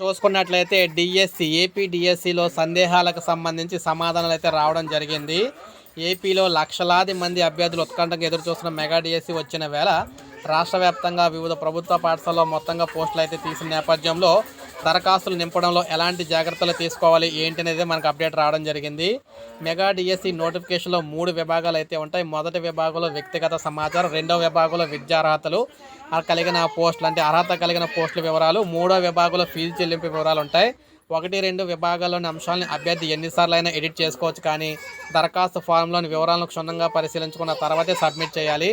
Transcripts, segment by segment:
చూసుకున్నట్లయితే DSC AP డిఎస్సిలో సందేహాలకు సంబంధించి సమాధానాలు అయితే రావడం జరిగింది. ఏపీలో లక్షలాది మంది అభ్యర్థులు ఉత్కంఠంగా ఎదురు చూస్తున్న మెగా డిఎస్సి వచ్చిన వేళ రాష్ట్ర వ్యాప్తంగా వివిధ ప్రభుత్వ పాఠశాలలో మొత్తంగా పోస్టులు అయితే తీసిన నేపథ్యంలో దరఖాస్తులు నింపడంలో ఎలాంటి జాగ్రత్తలు తీసుకోవాలి ఏంటి అనేది మనకు అప్డేట్ రావడం జరిగింది. మెగా డిఎస్సి నోటిఫికేషన్లో మూడు విభాగాలు అయితే ఉంటాయి. మొదటి విభాగంలో వ్యక్తిగత సమాచారం రెండవ విభాగంలో విద్యార్హతలు కలిగిన పోస్టులు అంటే అర్హత కలిగిన పోస్టుల వివరాలు మూడో విభాగంలో ఫీజు చెల్లింపు వివరాలు ఉంటాయి. ఒకటి రెండు విభాగాల్లోని అంశాలను అభ్యర్థి ఎన్నిసార్లు అయినా ఎడిట్ చేసుకోవచ్చు కానీ దరఖాస్తు ఫారంలోని వివరాలను క్షుణ్ణంగా పరిశీలించుకున్న తర్వాతే సబ్మిట్ చేయాలి.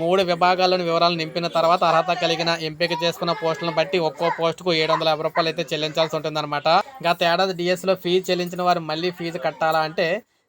మూడు విభాగాల్లోని వివరాలు నింపిన తర్వాత అర్హత కలిగిన ఎంపిక చేసుకున్న పోస్టులను బట్టి ఒక్కో పోస్టుకు ఏడు వందల యాభై రూపాయలు అయితే చెల్లించాల్సి ఉంటుందన్నమాట. గత ఏడాది డిఎస్లో ఫీజు చెల్లించిన వారు మళ్ళీ ఫీజు కట్టాలా అంటే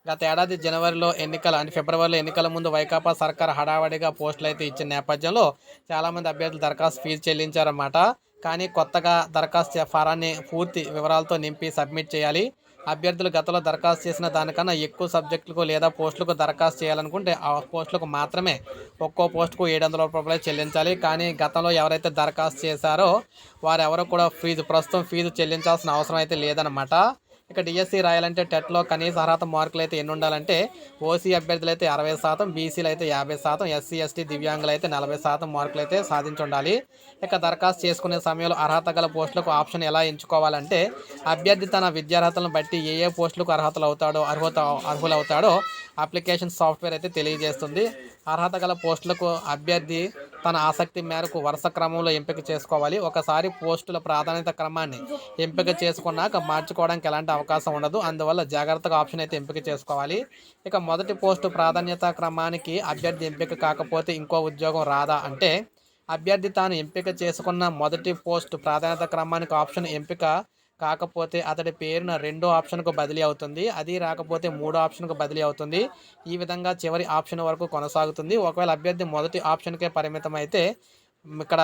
గత ఏడాది జనవరిలో ఎన్నికల అంటే ఫిబ్రవరిలో ఎన్నికల ముందు వైకాపా సర్కార్ హడావడిగా పోస్టులు అయితే ఇచ్చిన నేపథ్యంలో చాలామంది అభ్యర్థులు దరఖాస్తు ఫీజు చెల్లించారన్నమాట. కానీ కొత్తగా దరఖాస్తు చే- ఫారాన్ని పూర్తి వివరాలతో నింపి సబ్మిట్ చేయాలి. అభ్యర్థులు గతంలో దరఖాస్తు చేసిన దానికన్నా ఎక్కువ సబ్జెక్టులకు లేదా పోస్టులకు దరఖాస్తు చేయాలనుకుంటే ఆ పోస్టులకు మాత్రమే ఒక్కో పోస్టుకు ఏడు వందల రూపాయలు చెల్లించాలి. కానీ గతంలో ఎవరైతే దరఖాస్తు చేశారో వారు ఎవరు కూడా ఫీజు ప్రస్తుతం ఫీజు చెల్లించాల్సిన అవసరం అయితే లేదనమాట ఇక డిఎస్సి రాయాలంటే టెట్లో కనీస అర్హత మార్కులు అయితే ఎన్ని ఉండాలంటే ఓసీ అభ్యర్థులు అయితే అరవై శాతం బీసీలు అయితే యాభై శాతం ఎస్సీ ఎస్టీ దివ్యాంగులు అయితే నలభై శాతం మార్కులు అయితే సాధించి ఉండాలి ఇక దరఖాస్తు చేసుకునే సమయంలో అర్హత గల పోస్టులకు ఆప్షన్ ఎలా ఎంచుకోవాలంటే అభ్యర్థి తన విద్యార్హతలను బట్టి ఏ ఏ పోస్టులకు అర్హతలు అవుతాడో అర్హత అర్హులవుతాడో అప్లికేషన్ సాఫ్ట్వేర్ అయితే తెలియజేస్తుంది. అర్హత గల పోస్టులకు అభ్యర్థి తన ఆసక్తి మేరకు వరుస క్రమంలో ఎంపిక చేసుకోవాలి. ఒకసారి పోస్టుల ప్రాధాన్యత క్రమాన్ని ఎంపిక చేసుకున్నాక మార్చుకోవడానికి ఎలాంటి అవకాశం ఉండదు. అందువల్ల జాగ్రత్తగా ఆప్షన్ అయితే ఎంపిక చేసుకోవాలి. ఇక మొదటి పోస్టు ప్రాధాన్యత క్రమానికి అభ్యర్థి ఎంపిక కాకపోతే ఇంకో ఉద్యోగం రాదా అంటే అభ్యర్థి తాను ఎంపిక చేసుకున్న మొదటి పోస్ట్ ప్రాధాన్యత క్రమానికి ఆప్షన్ ఎంపిక కాకపోతే అతడి పేరున రెండో ఆప్షన్కు బదిలీ అవుతుంది. అది రాకపోతే మూడో ఆప్షన్కు బదిలీ అవుతుంది. ఈ విధంగా చివరి ఆప్షన్ వరకు కొనసాగుతుంది. ఒకవేళ అభ్యర్థి మొదటి ఆప్షన్కే పరిమితం అయితే ఇక్కడ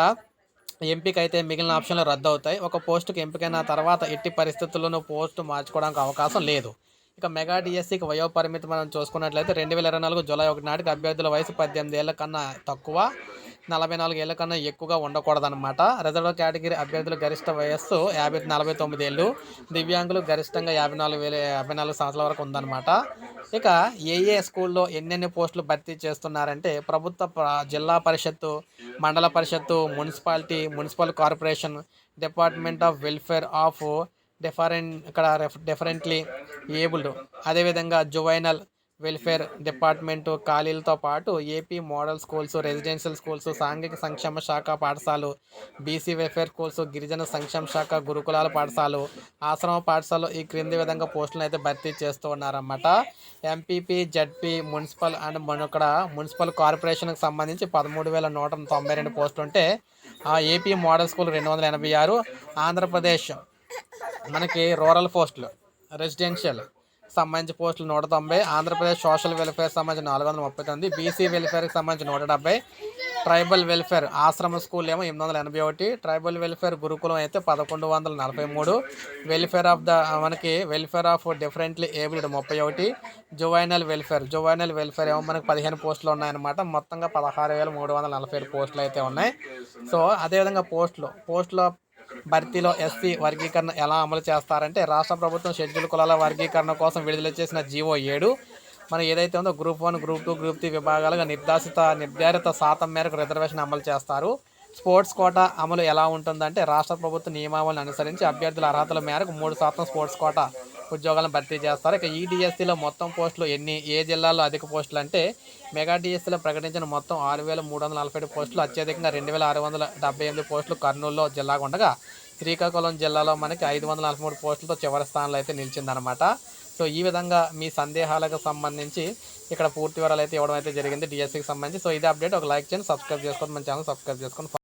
ఎంపిక అయితే మిగిలిన ఆప్షన్లు రద్దు అవుతాయి ఒక పోస్టుకు ఎంపికైన తర్వాత ఎట్టి పరిస్థితుల్లోనూ పోస్టు మార్చుకోవడానికి అవకాశం లేదు. ఇక మెగా డిఎస్సికి వయోపరిమితి మనం చూసుకున్నట్లయితే రెండు వేల ఇరవై నాలుగు జూలై ఒకటి నాటికి అభ్యర్థుల వయసు పద్దెనిమిది ఏళ్ళ కన్నా తక్కువ. నలభై నాలుగు ఏళ్ళ కన్నా ఎక్కువగా ఉండకూడదన్నమాట. రిజర్వ్ కేటగిరీ అభ్యర్థుల గరిష్ట వయస్సు యాభై నలభై తొమ్మిది ఏళ్ళు. దివ్యాంగులు గరిష్టంగా యాభై నాలుగు వేల యాభై నాలుగు సంవత్సరాల వరకు ఉందన్నమాట. ఇక ఏ స్కూల్లో ఎన్నెన్ని పోస్టులు భర్తీ చేస్తున్నారంటే ప్రభుత్వ జిల్లా పరిషత్తు మండల పరిషత్తు municipality municipal corporation department of welfare of different ఇక్కడ డిఫరెంట్లీ ఏబుల్డ్. అదేవిధంగా జువైనల్ వెల్ఫేర్ డిపార్ట్మెంటు ఖాళీలతో పాటు AP model schools residential schools సాంఘిక సంక్షేమ శాఖ పాఠశాలలు బీసీ వెల్ఫేర్ స్కూల్స్ గిరిజన సంక్షేమ శాఖ గురుకులాల పాఠశాలలు ఆశ్రమ పాఠశాలలు ఈ క్రింది విధంగా పోస్టులను అయితే భర్తీ చేస్తూ ఉన్నారన్నమాట. ఎంపీపీ జడ్పీ మున్సిపల్ అండ్ మనక్కడ మున్సిపల్ కార్పొరేషన్కి సంబంధించి పదమూడు వేల నూట తొంభై రెండు పోస్టులు ఉంటే ఆ ఏపీ మోడల్ స్కూల్ రెండు వందల ఎనభై ఆరు ఆంధ్రప్రదేశ్ మనకి రూరల్ పోస్టులు రెసిడెన్షియల్. సంబంధించి పోస్టులు నూట తొంభై ఆంధ్రప్రదేశ్ సోషల్ వెల్ఫేర్ సంబంధించి నాలుగు వందల ముప్పై తొమ్మిది బీసీ వెల్ఫేర్కి సంబంధించి నూట డెబ్బై ట్రైబల్ వెల్ఫేర్ ఆశ్రమ స్కూల్ ఏమో ఎనిమిది వందల ఎనభై ఒకటి ట్రైబల్ వెల్ఫేర్ గురుకులం అయితే పదకొండు వందల నలభై మూడు వెల్ఫేర్ ఆఫ్ ద మనకి వెల్ఫేర్ ఆఫ్ డిఫరెంట్లీ ఏబుల్డ్ ముప్పై ఒకటి జువైనల్ వెల్ఫేర్ జువైనల్ వెల్ఫేర్ ఏమో మనకి పదిహేను పోస్టులు ఉన్నాయన్నమాట. మొత్తంగా పదహారు వేల మూడు వందల నలభై ఏడు పోస్టులు అయితే ఉన్నాయి. సో అదేవిధంగా పోస్టులు పోస్టులో భర్తీలో ఎస్సీ వర్గీకరణ ఎలా అమలు చేస్తారంటే రాష్ట్ర ప్రభుత్వం షెడ్యూల్ కులాల వర్గీకరణ కోసం విడుదల చేసిన జీవో ఏడు. మనం ఏదైతే ఉందో group one group two group three విభాగాలుగా నిర్ధారిత నిర్ధారిత శాతం మేరకు రిజర్వేషన్ అమలు చేస్తారు. స్పోర్ట్స్ కోటా అమలు ఎలా ఉంటుందంటే రాష్ట్ర ప్రభుత్వ నియమావళిని అనుసరించి అభ్యర్థుల అర్హతల మేరకు మూడు శాతం స్పోర్ట్స్ కోటా ఉద్యోగాలను భర్తీ చేస్తారు. ఇక ఈ డిఎస్సిలో మొత్తం పోస్టులు ఎన్ని ఏ జిల్లాలో అధిక పోస్టులు అంటే మెగా డిఎస్సిలో ప్రకటించిన మొత్తం ఆరు వేల మూడు వందల నలభై ఏడు పోస్టులు అత్యధికంగా రెండు వేల ఆరు వందల డెబ్బై ఎనిమిది పోస్టులు కర్నూలులో జిల్లాగా ఉండగా శ్రీకాకుళం జిల్లాలో మనకి ఐదు వందల నలభై మూడు పోస్టులతో చివరి స్థానంలో అయితే నిలిచిందనమాట సో ఈ విధంగా మీ సందేహాలకు సంబంధించి ఇక్కడ పూర్తి వివరాలు అయితే ఇవ్వడం అయితే జరిగింది డిఎస్సికి సంబంధించి. సో ఇదే అప్డేట్. ఒక లైక్ చేయండి సబ్స్క్రైబ్ చేసుకోండి మన ఛానల్ సబ్స్క్రైబ్ చేసుకొని